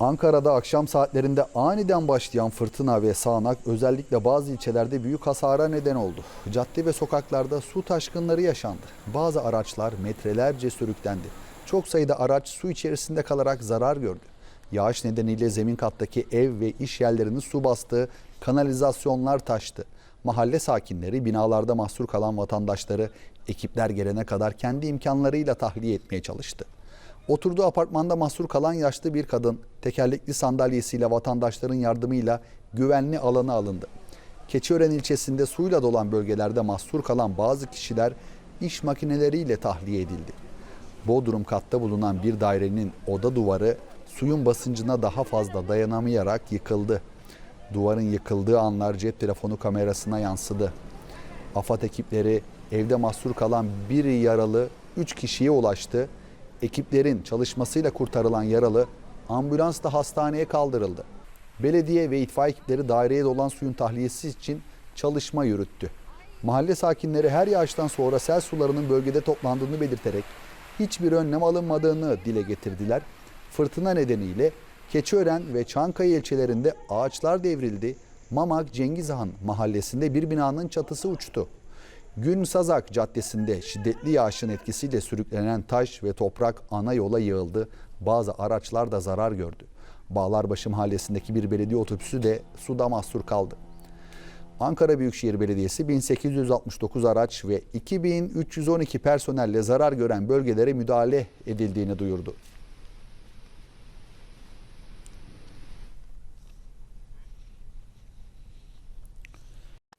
Ankara'da akşam saatlerinde aniden başlayan fırtına ve sağanak özellikle bazı ilçelerde büyük hasara neden oldu. Cadde ve sokaklarda su taşkınları yaşandı. Bazı araçlar metrelerce sürüklendi. Çok sayıda araç su içerisinde kalarak zarar gördü. Yağış nedeniyle zemin kattaki ev ve iş yerlerini su bastı, kanalizasyonlar taştı. Mahalle sakinleri binalarda mahsur kalan vatandaşları ekipler gelene kadar kendi imkanlarıyla tahliye etmeye çalıştı. Oturduğu apartmanda mahsur kalan yaşlı bir kadın tekerlekli sandalyesiyle vatandaşların yardımıyla güvenli alana alındı. Keçiören ilçesinde suyla dolan bölgelerde mahsur kalan bazı kişiler iş makineleriyle tahliye edildi. Bodrum katta bulunan bir dairenin oda duvarı suyun basıncına daha fazla dayanamayarak yıkıldı. Duvarın yıkıldığı anlar cep telefonu kamerasına yansıdı. AFAD ekipleri evde mahsur kalan bir yaralı 3 kişiye ulaştı. Ekiplerin çalışmasıyla kurtarılan yaralı ambulansla hastaneye kaldırıldı. Belediye ve itfaiye ekipleri daireye dolan suyun tahliyesi için çalışma yürüttü. Mahalle sakinleri her yağıştan sonra sel sularının bölgede toplandığını belirterek hiçbir önlem alınmadığını dile getirdiler. Fırtına nedeniyle Keçiören ve Çankaya ilçelerinde ağaçlar devrildi. Mamak Cengizhan mahallesinde bir binanın çatısı uçtu. Gün Sazak Caddesi'nde şiddetli yağışın etkisiyle sürüklenen taş ve toprak ana yola yığıldı. Bazı araçlar da zarar gördü. Bağlarbaşı mahallesindeki bir belediye otobüsü de suda mahsur kaldı. Ankara Büyükşehir Belediyesi 1869 araç ve 2312 personelle zarar gören bölgelere müdahale edildiğini duyurdu.